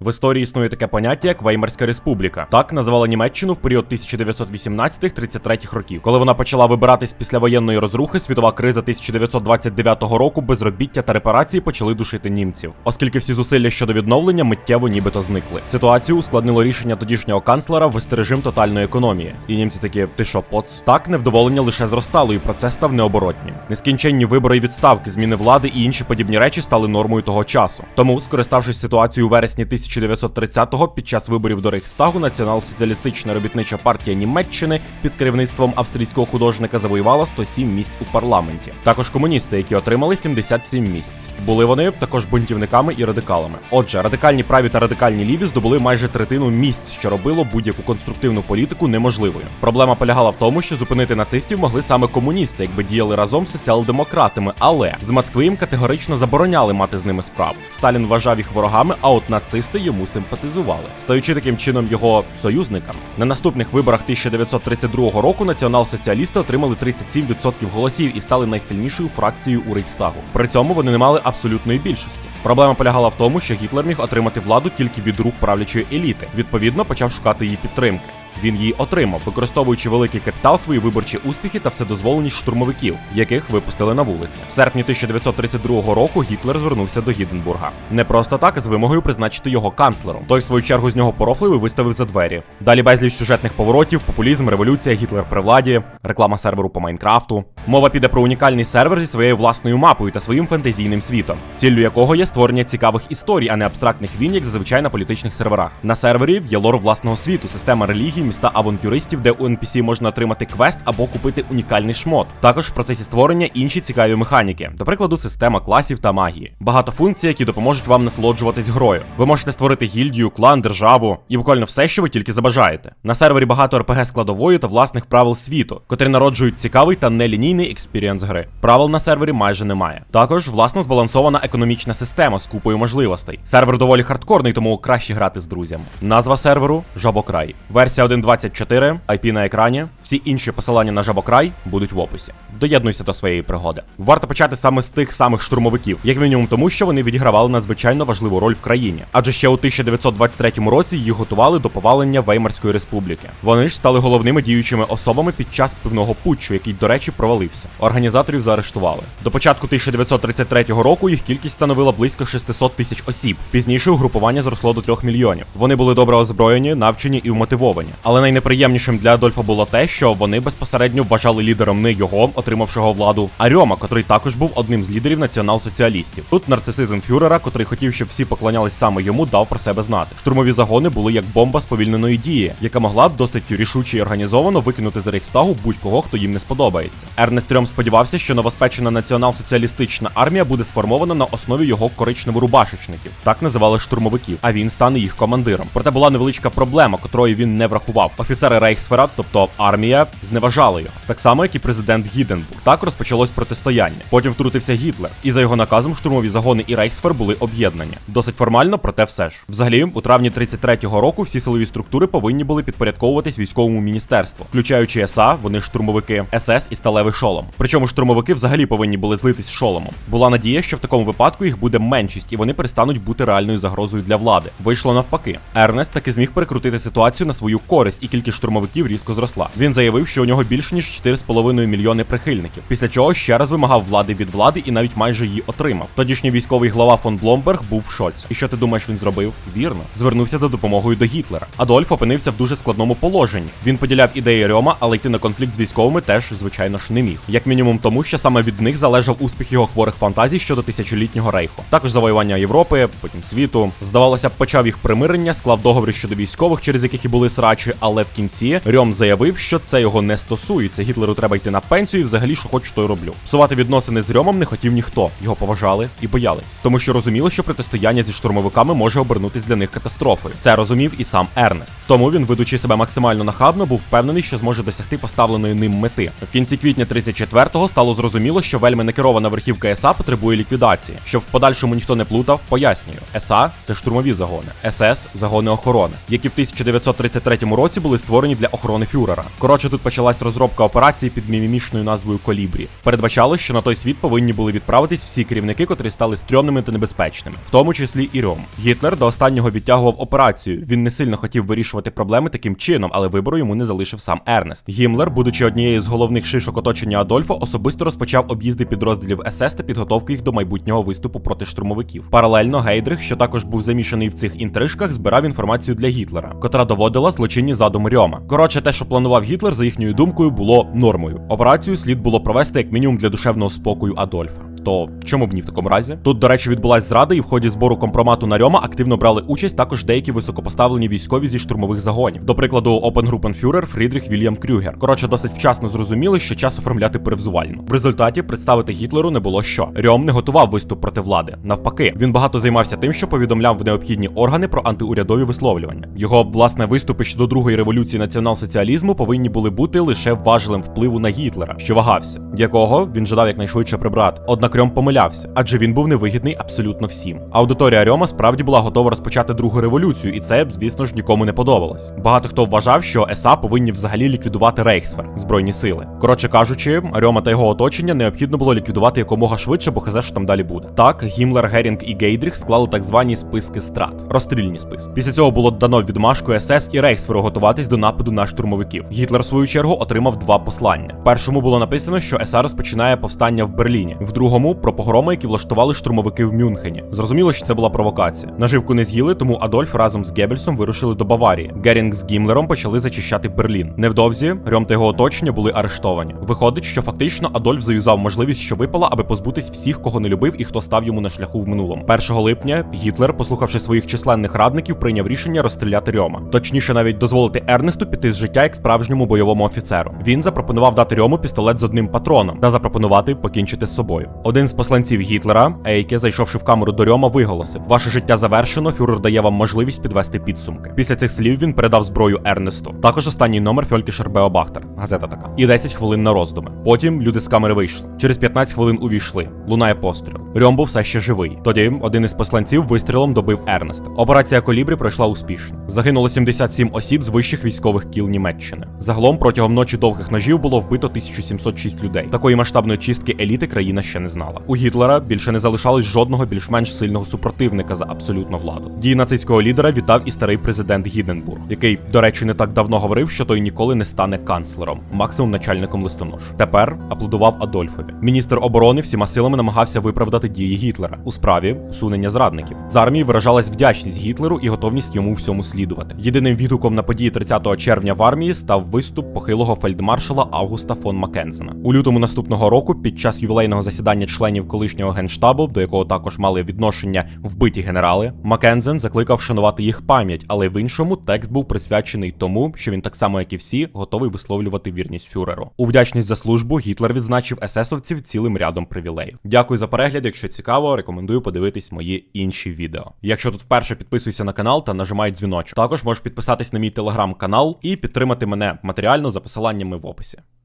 В історії існує таке поняття, як Веймарська республіка. Так називали Німеччину в період 1918-33 років. Коли вона почала вибиратись після воєнної розрухи, світова криза 1929 року, безробіття та репарації почали душити німців, оскільки всі зусилля щодо відновлення миттєво нібито зникли. Ситуацію ускладнило рішення тодішнього канцлера ввести режим тотальної економії. І німці такі, ти що, поц? Так невдоволення лише зростало, і процес став необоротнім. Нескінченні вибори і відставки, зміни влади і інші подібні речі стали нормою того часу. Тому, скориставшись ситуацією у вересні 1930-го, під час виборів до Рейхстагу Націонал-соціалістична робітнича партія Німеччини під керівництвом австрійського художника завоювала 107 місць у парламенті. Також комуністи, які отримали 77 місць. Були вони також бунтівниками і радикалами. Отже, радикальні праві та радикальні ліві здобули майже третину місць, що робило будь-яку конструктивну політику неможливою. Проблема полягала в тому, що зупинити нацистів могли саме комуністи, якби діяли разом з соціал-демократами, але з Москви їм категорично забороняли мати з ними справу. Сталін вважав їх ворогами, а от нацисти йому симпатизували, стаючи таким чином його союзниками. На наступних виборах 1932 року націонал-соціалісти отримали 37% голосів і стали найсильнішою фракцією у Рейхстагу. При цьому вони не мали абсолютної більшості. Проблема полягала в тому, що Гітлер міг отримати владу тільки від рук правлячої еліти. Відповідно, почав шукати її підтримки. Він її отримав, використовуючи великий капітал, свої виборчі успіхи та вседозволеність штурмовиків, яких випустили на вулиці. В серпні 1932 року Гітлер звернувся до Гіденбурга. Не просто так, з вимогою призначити його канцлером. Той, в свою чергу, з нього порофливий виставив за двері. Далі безліч сюжетних поворотів, популізм, революція, Гітлер при владі, реклама серверу по Майнкрафту. Мова піде про унікальний сервер зі своєю власною мапою та своїм фентезійним світом, ціллю якого є створення цікавих історій, а не абстрактних війн, як зазвичай на політичних серверах. На сервері є лор власного світу, система релігій, міста авантюристів, де у NPC можна отримати квест або купити унікальний шмот. Також в процесі створення інші цікаві механіки, до прикладу, система класів та магії. Багато функцій, які допоможуть вам насолоджуватись грою. Ви можете створити гільдію, клан, державу і буквально все, що ви тільки забажаєте. На сервері багато РПГ складової та власних правил світу, котрі народжують цікавий та нелінійний експірієнс гри. Правил на сервері майже немає. Також власно збалансована економічна система з купою можливостей. Сервер доволі хардкорний, тому краще грати з друзями. Назва серверу Жабокрай. Версія 1.24, IP на екрані. Всі інші посилання на Жабокрай будуть в описі. Доєднуйся до своєї пригоди. Варто почати саме з тих самих штурмовиків, як мінімум тому, що вони відігравали надзвичайно важливу роль в країні. Адже ще у 1923 році їх готували до повалення Веймарської республіки. Вони ж стали головними діючими особами під час пивного путчу, який, до речі, провалився. Організаторів заарештували. До початку 1933 року їх кількість становила близько 600 тисяч осіб. Пізніше угрупування зросло до 3 мільйонів. Вони були добре озброєні, навчені і вмотивовані. Але найнеприємнішим для Адольфа було те, що вони безпосередньо вважали лідером не його, отримавшого владу, а Рьома, котрий також був одним з лідерів націонал-соціалістів. Тут нарцисизм фюрера, котрий хотів, щоб всі поклонялись саме йому, дав про себе знати. Штурмові загони були як бомба сповільненої дії, яка могла б досить рішуче і організовано викинути з Рейхстагу будь-кого, хто їм не сподобається. Ернест Рьом сподівався, що новоспечена націонал-соціалістична армія буде сформована на основі його коричнево-рубашечників, так називали штурмовиків, а він стане їх командиром. Проте була невеличка проблема, котрої він не врахував. Офіцери Рейхсфера, тобто армія, зневажали його, так само як і президент Гіденбург. Так розпочалось протистояння. Потім втрутився Гітлер, і за його наказом штурмові загони і Рейхсфер були об'єднані. Досить формально, проте все ж. Взагалі, у травні 33-го року всі силові структури повинні були підпорядковуватись військовому міністерству, включаючи СА, вони штурмовики, СС і сталевий шолом. Причому штурмовики взагалі повинні були злитись з шоломом. Була надія, що в такому випадку їх буде меншість, і вони перестануть бути реальною загрозою для влади. Вийшло навпаки. Ернест таки зміг перекрутити ситуацію на свою користь, і кількість штурмовиків різко зросла. Він заявив, що у нього більше ніж 4,5 мільйони прихильників. Після чого ще раз вимагав влади від влади і навіть майже її отримав. Тодішній військовий глава фон Бломберг був шоці. І що ти думаєш, він зробив? Вірно, звернувся за допомогою до Гітлера. Адольф опинився в дуже складному положенні. Він поділяв ідеї Рьома, але йти на конфлікт з військовими теж, звичайно ж, не міг. Як мінімум, тому що саме від них залежав успіх його хворих фантазій щодо тисячолітнього рейху. Також завоювання Європи, потім світу. Здавалося почав їх примирення, склав договір щодо військових, через яких і були срачі, але в кінці Рьом заявив, що це його не стосується. Гітлеру треба йти на пенсію, і взагалі, що хочу, то й роблю. Псувати відносини з Рьомом не хотів ніхто. Його поважали і боялись, тому що розуміли, що протистояння зі штурмовиками може обернутись для них катастрофою. Це розумів і сам Ернест. Тому він, ведучи себе максимально нахабно, був впевнений, що зможе досягти поставленої ним мети. В кінці квітня 34-го стало зрозуміло, що вельми некерована верхівка СА потребує ліквідації. Щоб в подальшому ніхто не плутав, пояснюю. СА це штурмові загони, СС загони охорони, які в 1933 році були створені для охорони фюрера. Коротше, тут почалась розробка операції під мімімішною назвою Колібрі. Передбачалось, що на той світ повинні були відправитись всі керівники, котрі стали стрьомними та небезпечними, в тому числі і Рьом. Гітлер до останнього відтягував операцію. Він не сильно хотів вирішувати проблеми таким чином, але вибору йому не залишив сам Ернест. Гімлер, будучи однією з головних шишок оточення Адольфа, особисто розпочав об'їзди підрозділів СС та підготовки їх до майбутнього виступу проти штурмовиків. Паралельно Гейдрих, що також був замішаний в цих інтрижках, збирав інформацію для Гітлера, котра доводила злочинні задуми Рьома. Коротше, те, що планував Гітлер, за їхньою думкою, було нормою. Операцію слід було провести як мінімум для душевного спокою Адольфа. То чому б ні в такому разі? Тут, до речі, відбулась зрада, і в ході збору компромату на Рьома активно брали участь також деякі високопоставлені військові зі штурмових загонів. До прикладу, Опенгрупенфюрер Фрідріх Вільям Крюгер. Коротше, досить вчасно зрозуміли, що час оформляти перевзувальну. В результаті представити Гітлеру не було що. Рьом не готував виступ проти влади. Навпаки, він багато займався тим, що повідомляв в необхідні органи про антиурядові висловлювання. Його власне виступи щодо другої революції націонал-соціалізму повинні були бути лише важелем впливу на Гітлера, що вагався, якого він жадав якнайшвидше прибрати. Однак Рьом помилявся, адже він був невигідний абсолютно всім. Аудиторія Рьома справді була готова розпочати другу революцію, і це, звісно ж, нікому не подобалось. Багато хто вважав, що СА повинні взагалі ліквідувати Рейхсфер збройні сили. Коротше кажучи, Рьома та його оточення необхідно було ліквідувати якомога швидше, бо хз що там далі буде. Так, Гімлер, Герінг і Гейдріх склали так звані списки страт, розстрільні списки. Після цього було дано відмашку СС і Рейхсферу готуватись до нападу на штурмовиків. Гітлер, в свою чергу, отримав два послання. Першому було написано, що СА розпочинає повстання в Берліні, в другому про погроми, які влаштували штурмовики в Мюнхені. Зрозуміло, що це була провокація. Наживку не з'їли, тому Адольф разом з Геббельсом вирушили до Баварії. Герінг з Гімлером почали зачищати Берлін. Невдовзі Рьом та його оточення були арештовані. Виходить, що фактично Адольф заюзав можливість, що випала, аби позбутись всіх, кого не любив і хто став йому на шляху в минулому. 1 липня Гітлер, послухавши своїх численних радників, прийняв рішення розстріляти Рьома. Точніше, навіть дозволити Ернесту піти з життя як справжньому бойовому офіцеру. Він запропонував дати Рьому пістолет з одним патроном та запропонувати покінчити з собою. Один з посланців Гітлера, Ейке, зайшовши в камеру до Рьома, виголосив: Ваше життя завершено. Фюрер дає вам можливість підвести підсумки. Після цих слів він передав зброю Ернесту. Також останній номер Фьолькішер Беобахтер, газета така. І 10 хвилин на роздуми. Потім люди з камери вийшли. Через 15 хвилин увійшли. Лунає постріл. Рьом був все ще живий. Тоді один із посланців вистрілом добив Ернеста. Операція Колібрі пройшла успішно. Загинуло 77 осіб з вищих військових кіл Німеччини. Загалом протягом ночі довгих ножів було вбито 1706 людей. Такої масштабної чистки еліти країна ще не знала. У Гітлера більше не залишалось жодного більш-менш сильного супротивника за абсолютну владу. Дії нацистського лідера вітав і старий президент Гіденбург, який, до речі, не так давно говорив, що той ніколи не стане канцлером, максимум начальником листонож. Тепер аплодував Адольфові. Міністр оборони всіма силами намагався виправдати дії Гітлера у справі усунення зрадників. З армії виражалась вдячність Гітлеру і готовність йому всьому слідувати. Єдиним відгуком на події 30 червня в армії став виступ похилого фельдмаршала Августа фон Маккензена. У лютому наступного року, під час ювілейного засідання членів колишнього генштабу, до якого також мали відношення вбиті генерали, Маккензен закликав вшанувати їх пам'ять, але в іншому текст був присвячений тому, що він так само, як і всі, готовий висловлювати вірність фюреру. У вдячність за службу Гітлер відзначив есесовців цілим рядом привілеїв. Дякую за перегляд. Якщо цікаво, рекомендую подивитись мої інші відео. Якщо тут вперше підписуйся на канал та нажимай дзвіночок. Також можеш підписатись на мій телеграм-канал і підтримати мене матеріально за посиланнями в описі.